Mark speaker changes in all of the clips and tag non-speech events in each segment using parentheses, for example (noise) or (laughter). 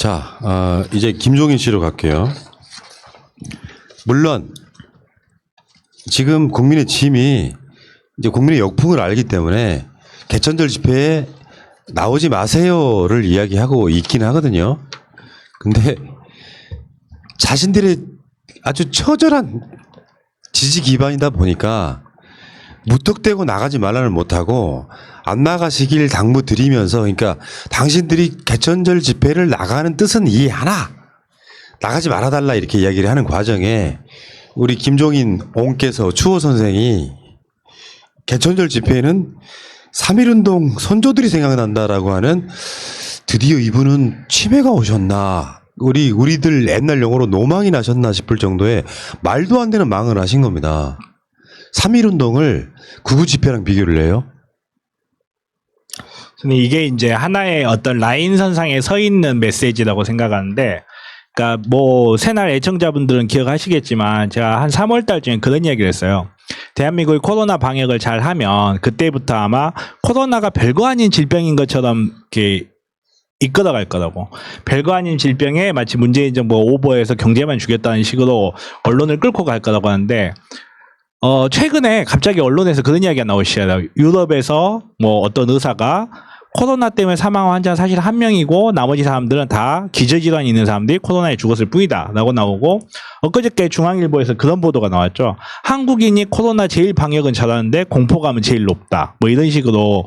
Speaker 1: 자, 어, 이제 김종인 씨로 갈게요. 물론 지금 국민의 짐이 이제 국민의 역풍을 알기 때문에 개천절 집회에 나오지 마세요를 이야기하고 있긴 하거든요. 근데 자신들의 아주 처절한 지지 기반이다 보니까 무턱대고 나가지 말라는 못하고 안 나가시길 당부 드리면서 그러니까 당신들이 개천절 집회를 나가는 뜻은 이해하나 나가지 말아달라 이렇게 이야기를 하는 과정에 우리 김종인 옹께서 추호 선생이 개천절 집회는 3.1운동 선조들이 생각난다라고 하는 드디어 이분은 치매가 오셨나 우리 우리들 옛날 용어로 노망이 나셨나 싶을 정도의 말도 안 되는 망을 하신 겁니다. 3.1운동을 구구 집회랑 비교를 해요.
Speaker 2: 저는 이게 이제 하나의 어떤 라인 선상에 서 있는 메시지라고 생각하는데, 그러니까 뭐 새날 애청자분들은 기억하시겠지만 제가 한 3월 달쯤에 그런 이야기를 했어요. 대한민국이 코로나 방역을 잘 하면 그때부터 아마 코로나가 별거 아닌 질병인 것처럼 이렇게 이끌어갈 거라고. 별거 아닌 질병에 마치 문재인 정부가 오버해서 경제만 죽였다는 식으로 언론을 끌고 갈 거라고 하는데, 어, 최근에 갑자기 언론에서 그런 이야기가 나오기 시작해요. 유럽에서 뭐 어떤 의사가 코로나 때문에 사망한 환자 사실 한 명이고 나머지 사람들은 다 기저질환이 있는 사람들이 코로나에 죽었을 뿐이다 라고 나오고 엊그저께 중앙일보에서 그런 보도가 나왔죠. 한국인이 코로나 제일 방역은 잘하는데 공포감은 제일 높다. 뭐 이런 식으로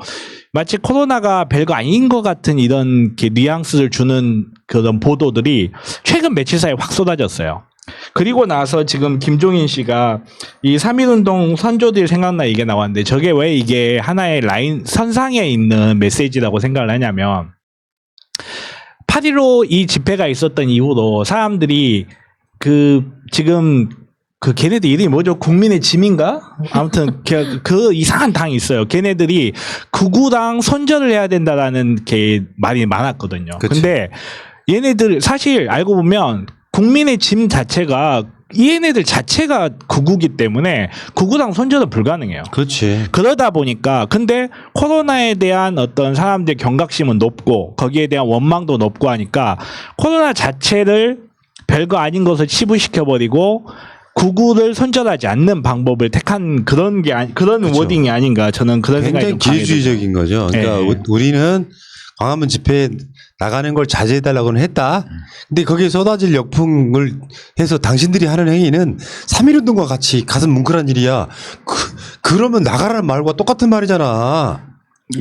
Speaker 2: 마치 코로나가 별거 아닌 것 같은 이런 뉘앙스를 주는 그런 보도들이 최근 며칠 사이에 확 쏟아졌어요. 그리고 나서 지금 김종인 씨가 이 3.1운동 선조들 생각나 이게 나왔는데 저게 왜 이게 하나의 라인 선상에 있는 메시지라고 생각을 하냐면 8.15 이 집회가 있었던 이후로 사람들이 그 지금 그 걔네들 이름이 뭐죠? 국민의 짐인가? 아무튼 그, 그 이상한 당이 있어요. 걔네들이 구구당 선전을 해야 된다라는 게 말이 많았거든요.
Speaker 1: 그치.
Speaker 2: 근데 얘네들 사실 알고 보면 국민의 짐 자체가 이 얘네들 자체가 구구기 때문에 구구당 선전은 불가능해요.
Speaker 1: 그렇지.
Speaker 2: 그러다 보니까 근데 코로나에 대한 어떤 사람들의 경각심은 높고 거기에 대한 원망도 높고 하니까 코로나 자체를 별거 아닌 것을 치부시켜 버리고 구구를 선전하지 않는 방법을 택한 그런 게 아니, 그런
Speaker 1: 그쵸.
Speaker 2: 워딩이 아닌가 저는 그런 생각이
Speaker 1: 굉장히
Speaker 2: 좀 강해요.
Speaker 1: 기회주의적인 거죠. 그러니까
Speaker 2: 예.
Speaker 1: 우- 우리는 광화문 집회에 나가는 걸 자제해달라고는 했다. 근데 거기에 쏟아질 역풍을 해서 당신들이 하는 행위는 3.1운동과 같이 가슴 뭉클한 일이야. 그, 그러면 나가라는 말과 똑같은 말이잖아.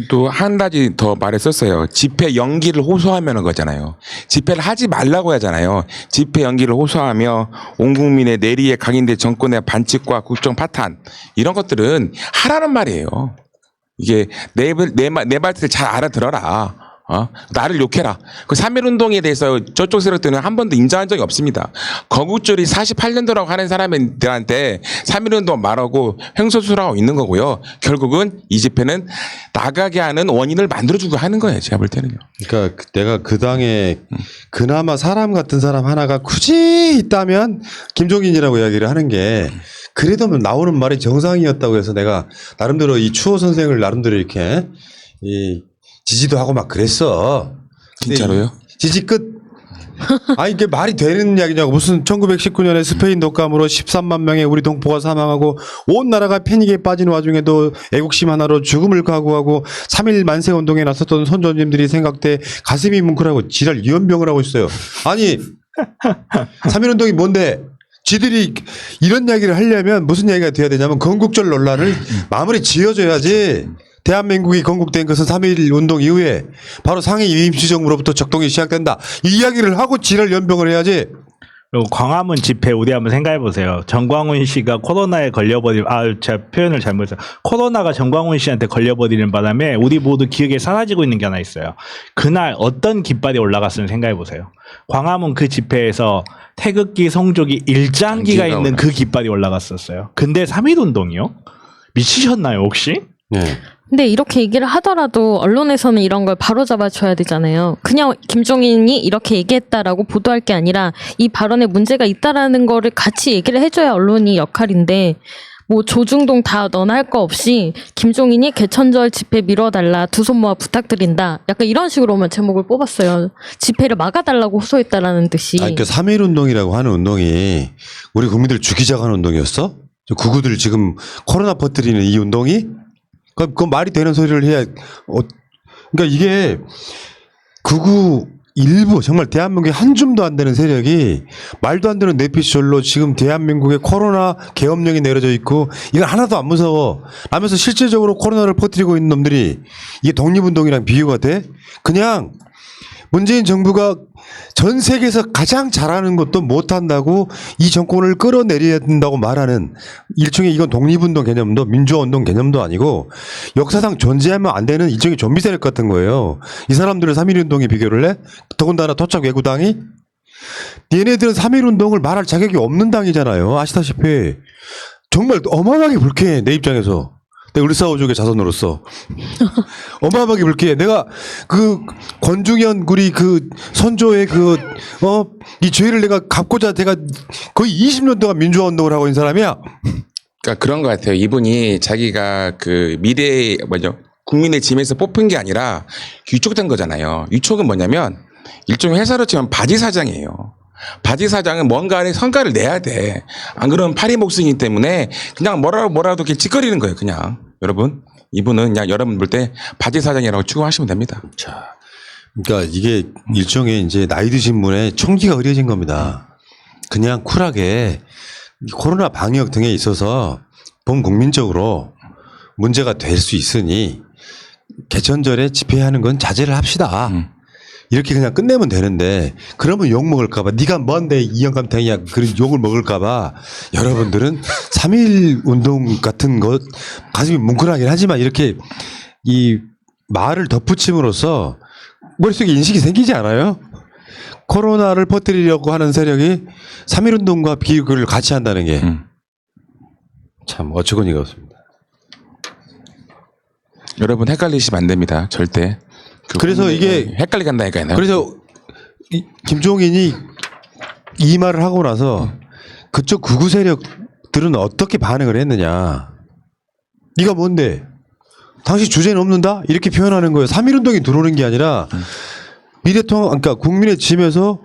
Speaker 3: 또 한 가지 더 말했었어요. 집회 연기를 호소하면 거잖아요. 집회를 하지 말라고 하잖아요. 집회 연기를 호소하며 온 국민의 내리에 각인된 정권의 반칙과 국정 파탄 이런 것들은 하라는 말이에요. 이게 내 내 내 말을 잘 알아들어라. 어? 나를 욕해라. 그 3.1운동에 대해서 저쪽 세력들은 한 번도 인정한 적이 없습니다. 거국줄이 48년도라고 하는 사람들한테 3.1운동 말하고 횡소수라고 있는 거고요. 결국은 이 집회는 나가게 하는 원인을 만들어주고 하는 거예요. 제가 볼 때는요.
Speaker 1: 그러니까 그- 내가 그 당에 그나마 사람 같은 사람 하나가 굳이 있다면 김종인이라고 이야기를 하는 게 그래도 나오는 말이 정상이었다고 해서 내가 나름대로 이 추호 선생을 나름대로 이렇게 이 지지도 하고 막 그랬어. 근데
Speaker 3: 진짜로요?
Speaker 1: 이 지지 끝. (laughs) 아니 이게 말이 되는 이야기냐고 무슨 1919년에 스페인 독감으로 13만 명의 우리 동포가 사망하고 온 나라가 패닉에 빠진 와중에도 애국심 하나로 죽음을 각오하고 3일 만세 운동에 나섰던 선조님들이 생각돼 가슴이 뭉클하고 지랄 이연병을 하고 있어요. 아니 (laughs) 3일 운동이 뭔데? 지들이 이런 이야기를 하려면 무슨 이야기가 돼야 되냐면 건국절 논란을 마무리 지어줘야지. 대한민국이 건국된 것은 3.1 운동 이후에 바로 상해 임시정부로부터 적동이 시작된다. 이 이야기를 하고 지랄 연병을 해야지.
Speaker 2: 그리고 광화문 집회 우리 한번 생각해 보세요. 정광훈 씨가 코로나에 걸려버리 아 제가 표현을 잘못했어요. 코로나가 정광훈 씨한테 걸려버리는 바람에 우리 모두 기억에 사라지고 있는 게 하나 있어요. 그날 어떤 깃발이 올라갔으면 생각해 보세요. 광화문 그 집회에서 태극기, 성조기, 일장기가
Speaker 3: 장기가
Speaker 2: 있는 그 깃발이 올라갔었어요. 근데 3.1 운동이요? 미치셨나요 혹시?
Speaker 1: 네.
Speaker 4: 근데 이렇게 얘기를 하더라도 언론에서는 이런 걸 바로 잡아줘야 되잖아요. 그냥 김종인이 이렇게 얘기했다라고 보도할 게 아니라 이 발언에 문제가 있다라는 거를 같이 얘기를 해줘야 언론이 역할인데 뭐 조중동 다 너나 할 거 없이 김종인이 개천절 집회 밀어달라 두 손 모아 부탁드린다. 약간 이런 식으로만 제목을 뽑았어요. 집회를 막아달라고 호소했다라는 듯이.
Speaker 1: 아니, 그러니까 3.1 운동이라고 하는 운동이 우리 국민들 죽이자고 하는 운동이었어? 저 구구들 지금 코로나 퍼뜨리는 이 운동이? 그, 그 말이 되는 소리를 해야, 어, 그러니까 이게 구구 일부, 정말 대한민국에 한 줌도 안 되는 세력이 말도 안 되는 뇌피셜로 지금 대한민국에 코로나 계엄령이 내려져 있고 이건 하나도 안 무서워. 라면서 실질적으로 코로나를 퍼뜨리고 있는 놈들이 이게 독립운동이랑 비교가 돼? 그냥 문재인 정부가 전 세계에서 가장 잘하는 것도 못한다고 이 정권을 끌어내려야 된다고 말하는 일종의 이건 독립운동 개념도 민주화운동 개념도 아니고 역사상 존재하면 안 되는 일종의 좀비 세력 같은 거예요. 이 사람들을 3.1운동에 비교를 해? 더군다나 토착 외구당이? 얘네들은 3.1운동을 말할 자격이 없는 당이잖아요. 아시다시피. 정말 어마어마하게 불쾌해, 내 입장에서. 내가 을사오족의 자손으로서. (laughs) 어마어마하게 불쾌해. 내가 그 권중현 우리 그 선조의 그, 어, 이 죄를 내가 갚고자 내가 거의 20년 동안 민주화 운동을 하고 있는 사람이야.
Speaker 3: 그러니까 그런 것 같아요. 이분이 자기가 그 미래 뭐죠 국민의 짐에서 뽑힌 게 아니라 유촉된 거잖아요. 유촉은 뭐냐면 일종의 회사로 치면 바지 사장이에요. 바지 사장은 뭔가의 성과를 내야 돼. 안 그러면 파리 목숨이기 때문에 그냥 뭐라도 뭐라도 이렇게 찌꺼리는 거예요. 그냥 여러분 이분은 그냥 여러분 볼 때 바지 사장이라고 추구하시면 됩니다.
Speaker 1: 자, 그러니까 이게 일종의 이제 나이 드신 분의 총기가 흐려진 겁니다. 그냥 쿨하게 이 코로나 방역 등에 있어서 본 국민적으로 문제가 될 수 있으니 개천절에 집회하는 건 자제를 합시다.
Speaker 3: 음.
Speaker 1: 이렇게 그냥 끝내면 되는데 그러면 욕 먹을까봐 네가 뭔데 이영감탱이야 그런 욕을 먹을까봐 여러분들은 (laughs) 3.1 운동 같은 것 가슴이 뭉클하긴 하지만 이렇게 이 말을 덧붙임으로써 머릿속에 인식이 생기지 않아요? 코로나를 퍼뜨리려고 하는 세력이 3.1 운동과 비교를 같이 한다는 게참
Speaker 3: 음.
Speaker 1: 어처구니가 없습니다.
Speaker 3: 여러분 헷갈리시면 안 됩니다. 절대. 그
Speaker 1: 그래서 이게-
Speaker 3: 헷갈리게 한다니까요.
Speaker 1: 그래서 이- 김종인이 이 말을 하고 나서 그쪽 구구 세력들은 어떻게 반응을 했느냐. 네가 뭔데? 당신 주제는 없는다? 이렇게 표현하는 거예요. 3.1 운동이 들어오는 게 아니라 미래통합, 그러니까 국민의 짐에서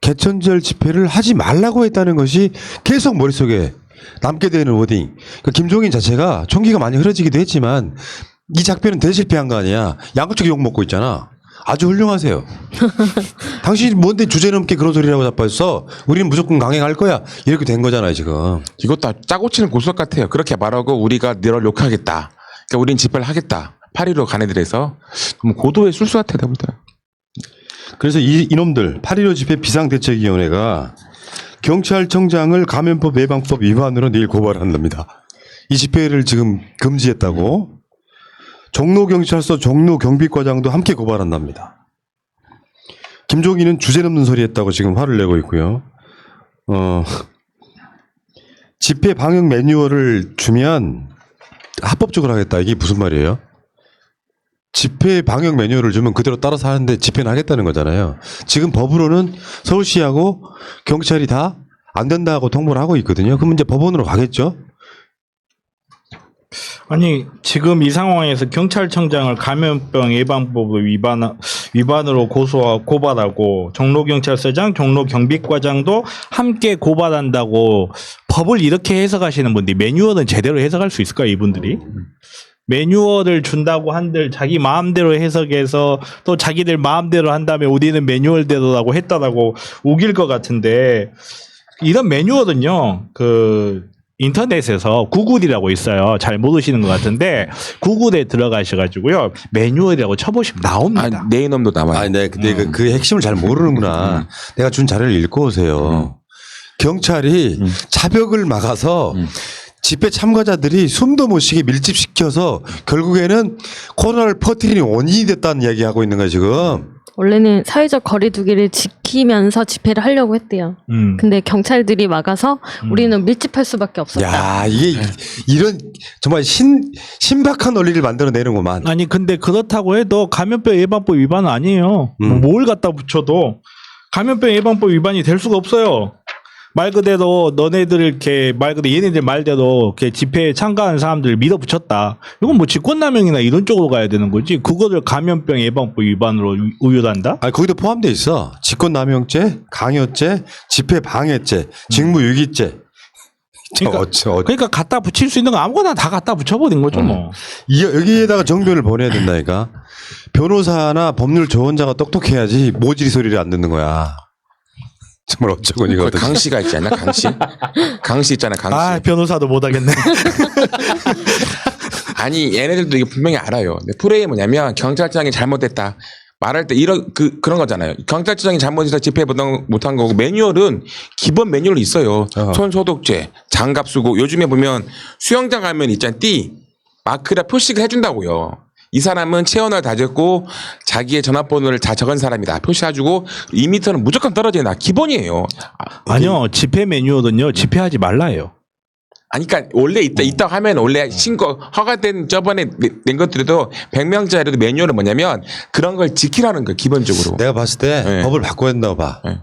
Speaker 1: 개천절 집회를 하지 말라고 했다는 것이 계속 머릿속에 남게 되는 워딩. 그러니까 김종인 자체가 총기가 많이 흐려지기도 했지만 이 작변은 대실패한 거 아니야. 양쪽에 욕 먹고 있잖아. 아주 훌륭하세요. (laughs) 당신이 뭔데 주제 넘게 그런 소리라고 자빠졌어? 우리는 무조건 강행할 거야. 이렇게 된 거잖아요, 지금.
Speaker 3: 이것도 짜고 치는 고속 같아요. 그렇게 말하고 우리가 너를 욕하겠다. 그러니까 우린 집회를 하겠다. 파리로 간 애들에서 고도의 술수 같아 때.
Speaker 1: 그래서 이, 이놈들 8.15 집회 비상대책위원회가 경찰청장을 감염법 예방법 위반으로 내일 고발한답니다. 이 집회를 지금 금지했다고 종로경찰서 종로경비과장도 함께 고발한답니다. 김종인은 주제 넘는 소리 했다고 지금 화를 내고 있고요. 어, 집회 방역 매뉴얼을 주면 합법적으로 하겠다. 이게 무슨 말이에요? 집회 방역 매뉴얼을 주면 그대로 따라서 하는데 집회는 하겠다는 거잖아요. 지금 법으로는 서울시하고 경찰이 다 안 된다고 통보를 하고 있거든요. 그럼 이제 법원으로 가겠죠.
Speaker 2: 아니 지금 이 상황에서 경찰청장을 감염병 예방법 위반 위반으로 고소 고발하고 종로 경찰서장, 종로 경비과장도 함께 고발한다고 법을 이렇게 해석하시는 분들이 매뉴얼은 제대로 해석할 수 있을까요, 이분들이? 매뉴얼을 준다고 한들 자기 마음대로 해석해서 또 자기들 마음대로 한 다음에 우리는 매뉴얼대로라고 했다라고 우길 것 같은데 이런 매뉴얼은요 그 인터넷에서 구글이라고 있어요 잘 모르시는 것 같은데 구글에 들어가셔가지고요 매뉴얼이라고 쳐보시면 나옵니다.
Speaker 3: 아, 내 이놈도 남아요.
Speaker 1: 아, 네, 근데 그, 그 핵심을 잘 모르는구나. 내가 준 자료를 읽고 오세요. 경찰이 차벽을 막아서 집회 참가자들이 숨도 못 쉬게 밀집시켜서 결국에는 코로나를 퍼뜨리는 원인이 됐다는 이야기하고 있는 거예요, 지금.
Speaker 4: 원래는 사회적 거리두기를 지 키면서 집회를 하려고 했대요.
Speaker 2: 음.
Speaker 4: 근데 경찰들이 막아서 우리는 밀집할 수밖에 없었다.
Speaker 1: 야, 이게 이런 정말 신, 신박한 논리를 만들어내는구만.
Speaker 2: 아니 근데 그렇다고 해도 감염병 예방법 위반은 아니에요.
Speaker 1: 음.
Speaker 2: 뭘 갖다 붙여도 감염병 예방법 위반이 될 수가 없어요. 말 그대로 너네들 이렇게 말 그대로 얘네들 말대로 이렇게 집회에 참가하는 사람들을 밀어붙였다. 이건 뭐 직권남용이나 이런 쪽으로 가야 되는 거지. 그거를 감염병 예방법 위반으로 우- 우유한다?
Speaker 1: 아 거기도 포함돼 있어. 직권남용죄, 강요죄, 집회 방해죄, 직무유기죄.
Speaker 2: 그러니까,
Speaker 1: 어쩌, 어,
Speaker 2: 그러니까 갖다 붙일 수 있는 거 아무거나 다 갖다 붙여버린 거죠 뭐.
Speaker 1: 이- 여기에다가 정변을 보내야 된다니까. 변호사나 법률 조언자가 똑똑해야지 모질이 소리를 안 듣는 거야. 정말
Speaker 3: 거기
Speaker 1: 어쩌고니거든.
Speaker 3: 강 씨가 있지 않나? 강 씨? 강 씨 있잖아, 강 씨.
Speaker 2: 아 변호사도 못하겠네. (laughs)
Speaker 3: 아니 얘네들도 이게 분명히 알아요. 근데 프레임이 뭐냐면 경찰청이 잘못됐다. 말할 때 이런 그 그런 거잖아요. 경찰청이 잘못해서 집회 못한 못한 거고 매뉴얼은 기본 매뉴얼이 있어요.
Speaker 1: 어허.
Speaker 3: 손 소독제, 장갑 쓰고 요즘에 보면 수영장 가면 있잖아 띠 마크라 표시를 해준다고요. 이 사람은 체온을 다졌고 자기의 전화번호를 다 적은 사람이다 표시해주고 2미터는 무조건 떨어져야 나 기본이에요. 아,
Speaker 2: 아니요 집회 매뉴얼은요 집회하지 말라예요.
Speaker 3: 아니, 그러니까 원래 있다 있다고 하면 원래 신고 허가된 저번에 내- 낸 것들도 100명짜리도 매뉴얼은 뭐냐면 그런 걸 지키라는 거 기본적으로.
Speaker 1: 내가 봤을 때
Speaker 3: 네.
Speaker 1: 법을 바꿔야 된다고 봐.
Speaker 3: 네.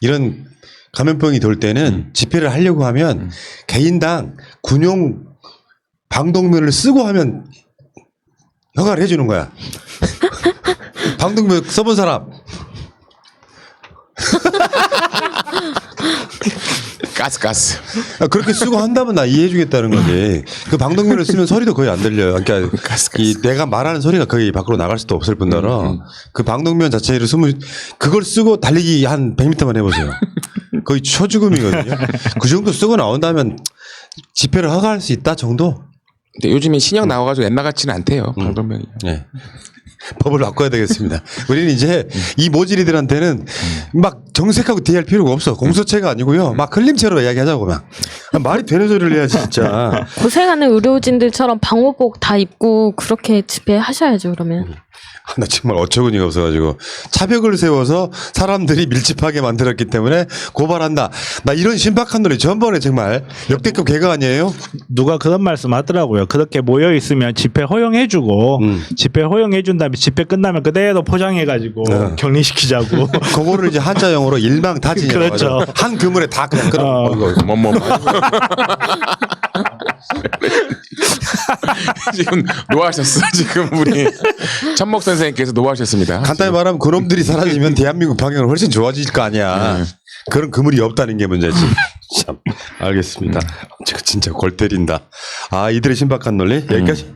Speaker 1: 이런 감염병이 돌 때는
Speaker 3: 음.
Speaker 1: 집회를 하려고 하면 개인당 군용 방독면을 쓰고 하면 허가를 해주는 거야. (laughs) 방독면 써본 사람. (laughs)
Speaker 3: 가스 가스.
Speaker 1: 아, 그렇게 쓰고 한다면 나 이해해주겠다는 거지. 그 방독면을 쓰면 소리도 거의 안 들려요. 그러니까 (laughs) 이 내가 말하는 소리가 거의 밖으로 나갈 수도 없을 뿐더러
Speaker 3: 음, 음.
Speaker 1: 그 방독면 자체를 쓰면 그걸 쓰고 달리기 한 100m만 해보세요. 거의 초죽음이거든요. 그 정도 쓰고 나온다면 집회를 허가할 수 있다 정도?
Speaker 3: 근데 요즘에 신형 나와가지고 옛날 같지는 않대요.
Speaker 1: 음.
Speaker 3: 방독면이.
Speaker 1: 네. 법을 바꿔야 되겠습니다. 우리는 이제 이 모질이들한테는 막 정색하고 대할 필요가 없어. 공소체가 아니고요. 막 흘림체로 이야기하자고 막. 말이 되는 소리를 해야지 진짜. (laughs)
Speaker 4: 고생하는 의료진들처럼 방호복 다 입고 그렇게 집회하셔야죠 그러면.
Speaker 1: 아, 나 정말 어처구니가 없어가지고 차벽을 세워서 사람들이 밀집하게 만들었기 때문에 고발한다. 나 이런 신박한 노래 전번에 정말 역대급 개가 아니에요?
Speaker 2: 누가 그런 말씀 하더라고요. 그렇게 모여 있으면 집회 허용해주고
Speaker 1: 음.
Speaker 2: 집회 허용해준 다음에 집회 끝나면 그대로 포장해가지고
Speaker 1: 네.
Speaker 2: 격리시키자고. (laughs)
Speaker 1: 그거를 이제 한자용어로 일망타진이라고
Speaker 2: 그렇죠.
Speaker 1: 하죠. 한 그물에 다 그냥 끌어.
Speaker 2: 어.
Speaker 1: 어,
Speaker 3: 뭐뭐 (laughs) (laughs) 지금 노하셨어 지금 우리 천목 선생님께서 노하셨습니다.
Speaker 1: 간단히 말하면 그놈들이 사라지면 대한민국 방향은 훨씬 좋아질 거 아니야.
Speaker 3: 네.
Speaker 1: 그런 그물이 없다는 게 문제지. (laughs) 참 알겠습니다. 저 진짜 골 때린다. 아 이들의 신박한 논리 여기까지.